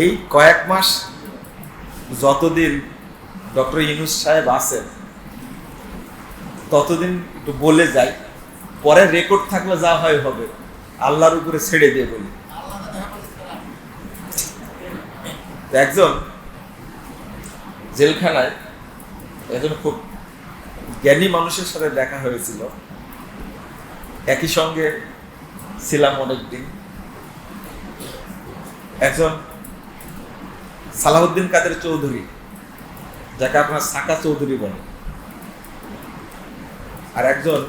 এই কয়েক মাস যতদিন ডক্টর ইনুস সাহেব আছেন, ততদিন একটু বলে যাই, পরে রেকর্ড থাকলে যা হয় হবে, আল্লাহর উপরে ছেড়ে দিয়ে বলি। একজন জেলখানায় একজন খুব জ্ঞানী মানুষের সাথে দেখা হয়েছিল। একই সঙ্গে ছিলাম অনেকদিন। একজন সালাউদ্দিন কাদের চৌধুরী, যাকে আপনার সাকা চৌধুরী বলে। আর একজন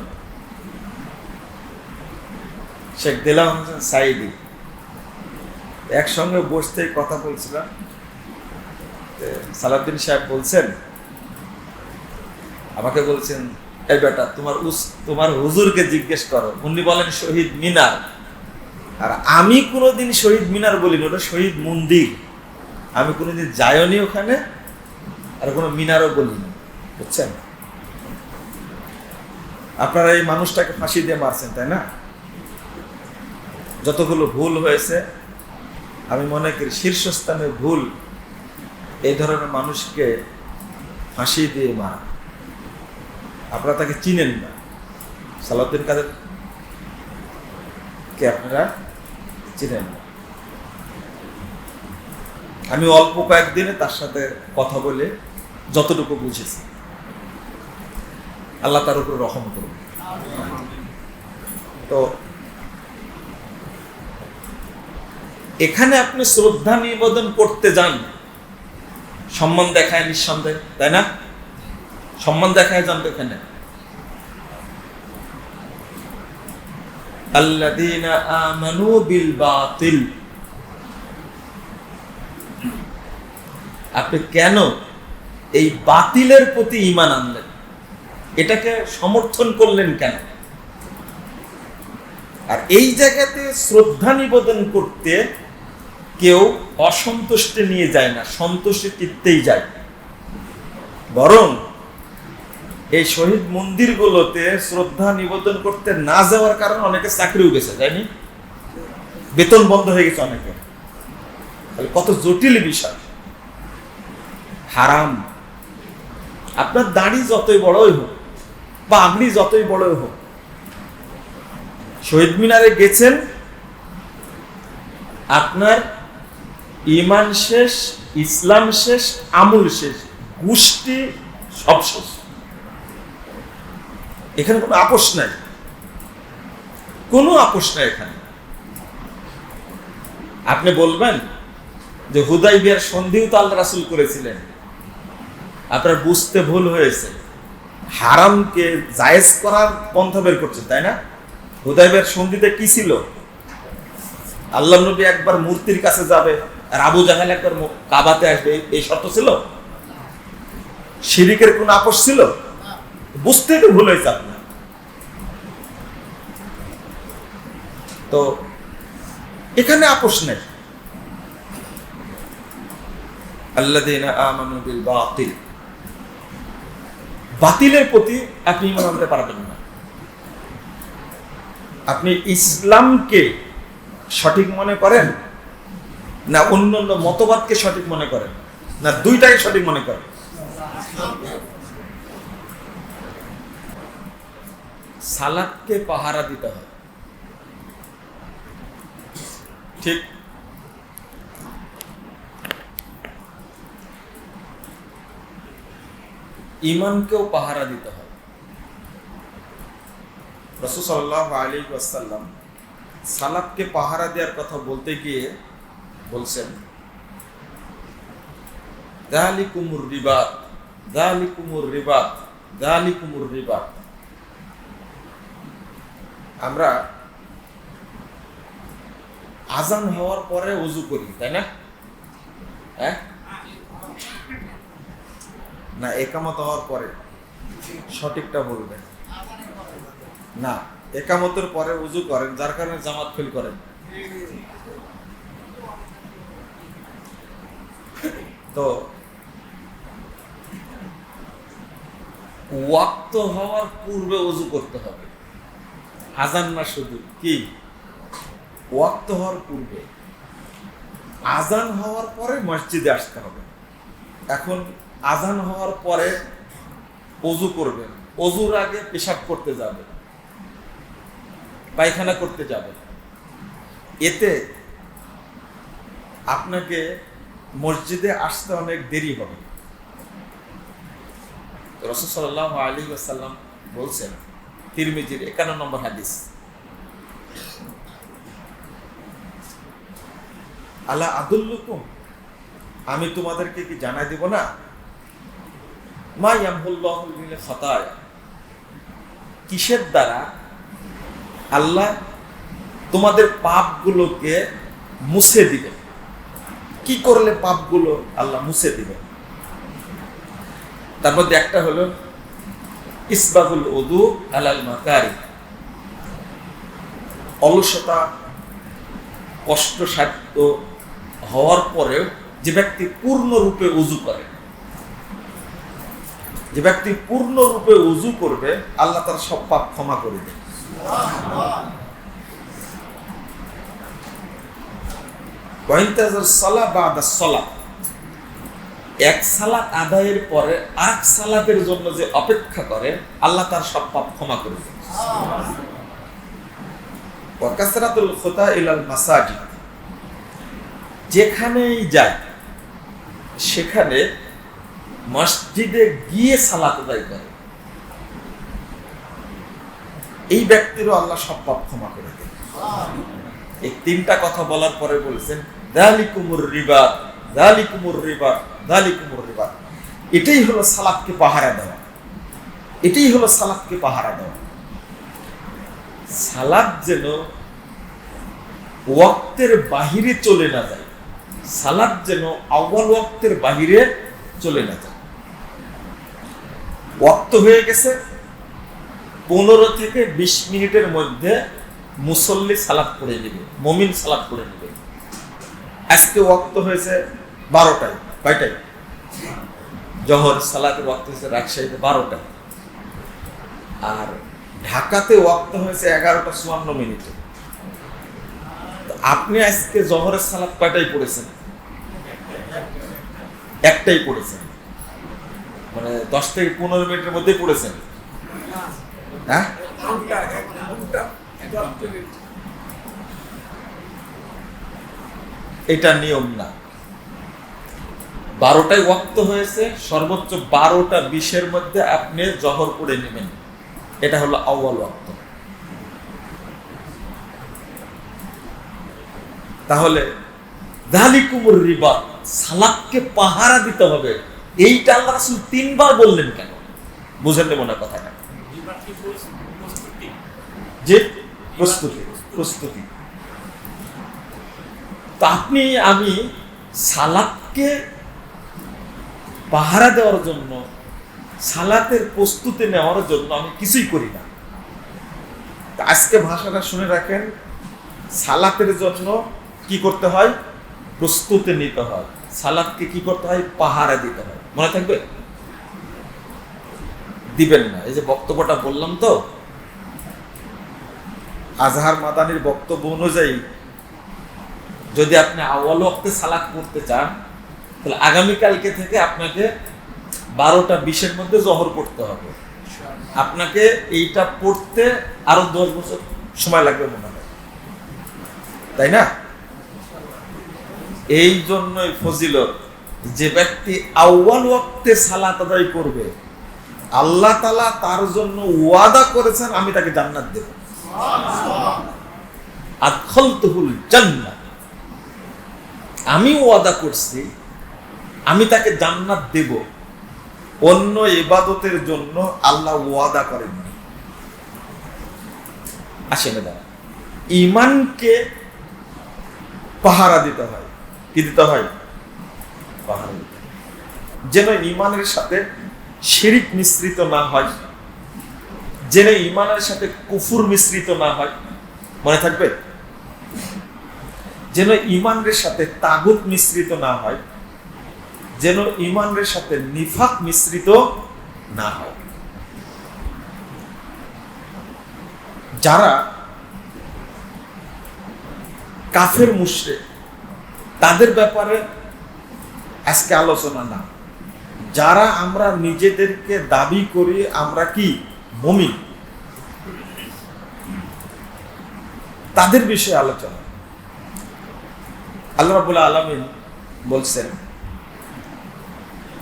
শেখ দিলাম হোসেন সাইদি। একসঙ্গে বসতেই কথা বলছিলাম। সালাউদ্দিন সাহেব বলছেন, আমাকে বলছেন, এই বেটা, তোমার উস, তোমার হুজুরকে জিজ্ঞেস করো। উনি বলেন শহীদ মিনার। আর আমি কোনোদিন শহীদ মিনার বলিনি, ওটা শহীদ মন্দির। আমি কোনোদিন যাইনি ওখানে, আর কোনো মিনারও বলিনি, বুঝছেন? আপনারা এই মানুষটাকে ফাঁসি দিয়ে মারছেন, তাই না? যতগুলো ভুল হয়েছে, আমি মনে করি শীর্ষস্থানে ভুল এই ধরনের মানুষকে ফাঁসি দিয়ে মারা। আপনারা তাকে চিনেন না। সালাউদ্দিন কাদের? কে আপনারা? চিনেন না। আমি অল্প কয়েকদিনে তার সাথে কথা বলে যতটুকু বুঝেছি। আল্লাহ তার উপর রহম করুন। তো এখানে আপনি শ্রদ্ধা নিবেদন করতে যান। সম্মান দেখায় নিঃসন্দেহে, তাই না? সম্মান দেখায় যান তো এখানে। আল্লাযীনা আমানু বিল বাতিল। আপনি কেন এই বাতিলের প্রতি ঈমান আনলেন? এটাকে সমর্থন করলেন কেন? আর এই জায়গাতে শ্রদ্ধা নিবেদন করতে কেউ অসন্তুষ্টে নিয়ে যায় না, সন্তুষ্টি চিত্তেই যায়। বরং এই শহীদ মন্দিরগুলোতে শ্রদ্ধা নিবেদন করতে না যাওয়ার কারণে অনেকে চাকরিও গেছে, যায়নি? বেতন বন্ধ হয়ে গেছে অনেকে কত জটিল বিষয়। হারাম। আপনার দাড়ি যতই বড়ই হোক বা আপনি যতই বড়ই হোক, শহীদ মিনারে গেছেন, আপনার ইমান শেষ, ইসলাম শেষ, আমুল শেষ, গোষ্ঠী সব শেষ। এখানে কোনো আপোষ নাই। কোনো আপোষ নাই এখানে। আপনি বলবেন যে হুদাই বিয়ার সন্ধিও তো আল্লাহ রাসুল করেছিলেন। আপনার বুঝতে ভুল হয়েছে হারামকে জায়েজ করার পন্থা বের করছেন, তাই না? হুদাইবের সঙ্গীতে কি ছিল? আল্লাহ নবী একবার মূর্তির কাছে যাবে, আর আবু জাহাল একবার কাবাতে আসবে, এই- শর্ত ছিল? শিরিকের কোন আপোষ ছিল? বুঝতে তো ভুল হয়েছে আপনার। তো এখানে আপোষ নেই। আল্লাহ আমানু বিল বাতিল। বাতিলের প্রতি আপনি ইমান আনতে পারবেন না। আপনি ইসলামকে সঠিক মনে করেন না অন্য অন্য মতবাদকে সঠিক মনে করেন? না দুইটাই সঠিক মনে করেন? সালাদকে পাহারা দিতে হয়। ঠিক ইমানকেও পাহারা দিতে হয় রসুল সাল্লাহ আলী ওয়াসাল্লাম সালাদকে পাহারা দেওয়ার কথা বলতে গিয়ে বলছেন দালি কুমুর রিবাত দালি কুমুর রিবাত দালি কুমুর রিবাত। আমরা আজান হওয়ার পরে উজু করি, তাই না? হ্যাঁ? না, একামত হওয়ার পরে। সঠিকটা বলবেন। না, একামতের পরে উজু করেন, যার কারণে জামাত ফেল করেন তো, ওয়াক্ত হওয়ার পূর্বে উজু করতে হবে। আজান না শুধু, কি? ওয়াক্ত হওয়ার পূর্বে। আজান হওয়ার পরে মসজিদে আসতে হবে। এখন আজান হওয়ার পরে অজু করবেন। অজুর আগে পেশাব করতে যাবে পায়খানা করতে যাবে এতে আপনাকে মসজিদে আসতে অনেক দেরি হবে। রসদ সাল্লাহ আলী আসাল্লাম বলছেন, তিরমিজির একান্ন নম্বর হাদিস আল্লাহ আদুল্লুকুম? আমি তোমাদেরকে কি জানাই দিব না? মা ইয়ামহুল্লাহুল মিনে কিসের দ্বারা? আল্লাহ তোমাদের পাপগুলোকে মুছে দিবে। কি করলে পাপগুলো আল্লাহ মুছে দিবে? তার মধ্যে একটা হলো, ইসবাহুল উদু আলাল মাকারি। অলসতা, কষ্টসাধ্য হওয়ার পরেও যে ব্যক্তি পূর্ণরূপে উজু করে যে ব্যক্তি পূর্ণরূপে উজু করবে, আল্লাহ তার সব পাপ ক্ষমা করে দেবে। এক সালাত আদায়ের পরে আরেক সালাতের জন্য যে অপেক্ষা করে, আল্লাহ তার সব পাপ ক্ষমা করে দেবে। ওয়াকাসরাতুল খুতা ইলাল মাসাজিদ। যেখানেই যায়, সেখানে মসজিদে গিয়ে সালাত আদায় করে। এই ব্যক্তিরও আল্লাহ সব পাপ ক্ষমা করে দেন। এই তিনটা কথা বলার পরে বলছেন, দালিকুমুর রিবা দালিকুমুর রিবা দালিকুমুর রিবা। এটাই হলো সালাদকে পাহারা দেওয়া। এটাই হলো সালাদকে পাহারা দেওয়া। সালাদ যেন ওয়াক্তের বাহিরে চলে না যায়। সালাদ যেন আউ্বাল ওয়াক্তের বাহিরে চলে না যায়। ওয়াক্ত হয়ে গেছে। পনেরো থেকে বিশ মিনিটের মধ্যে মুসল্লি সালাদ পড়ে নেবে, মমিন সালাদ করে নেবে। আজকে ওয়াক্ত হয়েছে বারোটায়, কয়টায়? জহর সালাদের ওয়াক্ত হয়েছে, রাজশাহীতে বারোটায়। আর ঢাকাতে ওয়াক্ত হয়েছে এগারোটা চুয়ান্ন মিনিটে। আপনি আজকে জহরের সালাদ কয়টাই পড়েছেন? একটাই পড়েছেন। মানে দশ থেকে পনেরো মিনিটের মধ্যে পড়েছেন। হ্যাঁ? এটা নিয়ম না। বারোটায় ওয়াক্ত হয়েছে, সর্বোচ্চ বারোটা বিশের মধ্যে আপনি জহর করে নেবেন। এটা হলো আউ্বাল ওয়াক্ত। তাহলে দালিকুমুর রিবা সালাককে পাহারা দিতে হবে। এইটা আল্লাহ রাসূল তিনবার বললেন কেন? বুঝেন নেব না কথাটা। যে প্রস্তুতি প্রস্তুতি। তা আপনি, আমি সালাদকে পাহারা দেওয়ার জন্য, সালাতের প্রস্তুতি নেওয়ার জন্য আমি কিছুই করি না। আজকে ভাষাটা শুনে রাখেন, সালাতের জন্য কি করতে হয়? প্রস্তুতি নিতে হয়। সালাদকে কি করতে হয়? পাহারা দিতে হয়। মনে থাকবে? দিবেন না। এই যে বক্তব্যটা বললাম তো। আজহার মাদানির বক্তব্য অনুযায়ী যদি আপনি আওয়াল ওয়াক্তে সালাদ করতে চান, তাহলে আগামীকালকে থেকে আপনাকে বারোটা বিশের মধ্যে জহর করতে হবে। আপনাকে এইটা পড়তে আরও দশ বছর সময় লাগবে মনে হয়। তাই না? এই জন্যই ফজিলত। যে ব্যক্তি আউ্বাল ওয়াক্তে সালাত আদায় করবে, আল্লাহ তালা তার জন্য ওয়াদা করেছেন, আমি তাকে জান্নাত দেব। আদখল তুহুল জান্নাত আমি ওয়াদা করছি, আমি তাকে জান্নাত দেব। অন্য ইবাদতের জন্য আল্লাহ ওয়াদা করেননি আসেন দাদা ইমানকে পাহারা দিতে হয়। কি দিতে হয় হয়। যেন ইমানের সাথে শিরিক মিশ্রিত না হয়, যেন ইমানের সাথে কুফুর মিশ্রিত না হয়, মনে থাকবে? যেন ইমানের সাথে তাগুত মিশ্রিত না হয়, যেন ইমানের সাথে নিফাক মিশ্রিত না হয়। যারা কাফের মুশরে তাদের ব্যাপারে আজকে আলোচনা না। যারা আমরা নিজেদেরকে দাবি করি, আমরা কি? মমিন। তাদের বিষয়ে আলোচনা। আল্লাহ রাবুল আলমিন বলছেন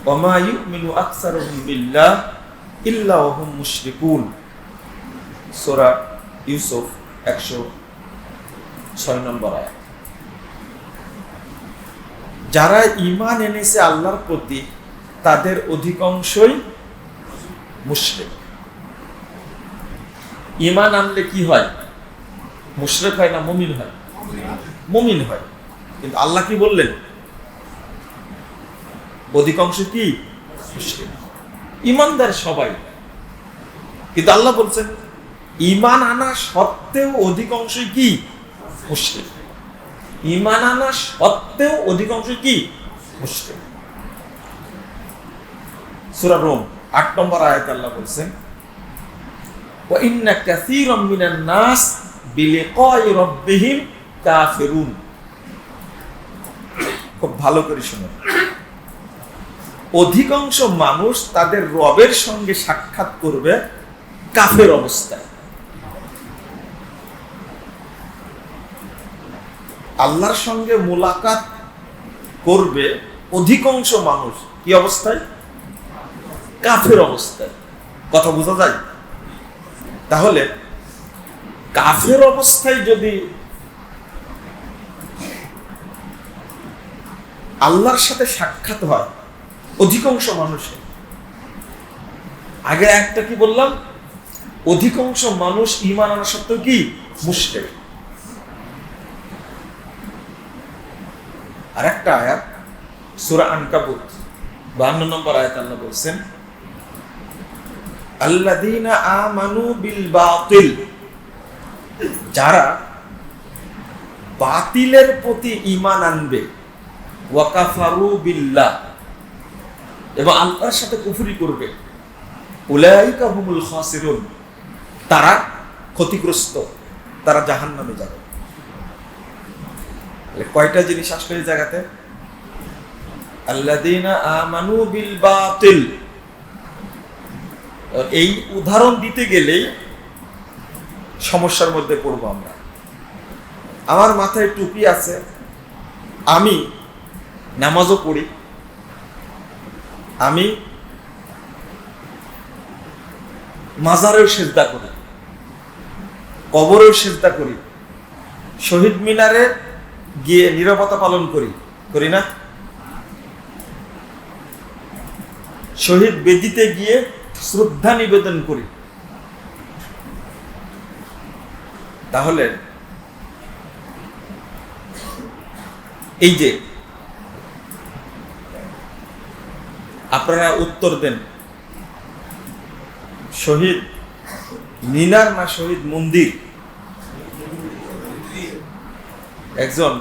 ওমা ইউমিনু আকসারুহুম বিল্লাহ ইল্লা ওহুম মুশরিকুন। সূরা ইউসুফ 106 নম্বর আয়াত। যারা ঈমান এনেছে আল্লাহর প্রতি, তাদের অধিকাংশই মুশরিক। ইমান আনলে কি হয়? মুশরিক হয় না মুমিন হয়? মুমিন হয়। কিন্তু আল্লাহ কি বললেন? অধিকাংশ কি? ইমানদার সবাই। কিন্তু আল্লাহ বলছেন ইমান আনা সত্ত্বেও অধিকাংশই কি? মুসলিম ইমান আনা সত্ত্বেও অধিকাংশ কি মুসলিম সূরা রোম আট নম্বর আয়াত আল্লাহ বলছেন وَإِنَّ كَثِيرًا مِنَ النَّاسِ بِلِقَاءِ رَبِّهِمْ كَافِرُونَ খুব ভালো করে শুনুন অধিকাংশ মানুষ তাদের রবের সঙ্গে সাক্ষাৎ করবে কাফের অবস্থায় আল্লাহর সঙ্গে মোলাকাত করবে অধিকাংশ মানুষ, কি অবস্থায়? কাফের অবস্থায়। কথা বোঝা যায়? তাহলে কাফের অবস্থায় যদি আল্লাহর সাথে সাক্ষাৎ হয় অধিকাংশ মানুষের, আগে একটা কি বললাম? অধিকাংশ মানুষ ইমান আনা সত্ত্বেও কি? মুশরিক। আর একটা আয়াত, সূরা আনকাবুত 52 নম্বর আয়াত আল্লাহ বলছেন, আল্লাযীনা আমানু বিল বাতিল যারা বাতিলের প্রতি ঈমান আনবে ওয়াকাফারু বিল্লাহ এবং আল্লাহর সাথে কুফরি করবে, উলাইকা হুমুল খাসিরুন, তারা ক্ষতিগ্রস্ত, তারা জাহান্নামে যাবে। কয়টা জিনিস আসলে এই জায়গাতে? বিল এই উদাহরণ দিতে গেলেই সমস্যার মধ্যে পড়ব আমরা। আমার মাথায় টুপি আছে, আমি নামাজও পড়ি, আমি মাজারেও সেজদা করি, কবরেও সেজদা করি, শহীদ মিনারে গিয়ে নিরাপত্তা পালন করি করি না? শহীদ বেদিতে গিয়ে শ্রদ্ধা নিবেদন করি। তাহলে এই যে আপনারা উত্তর দেন, শহীদ মিনার না শহীদ মন্দির? একজন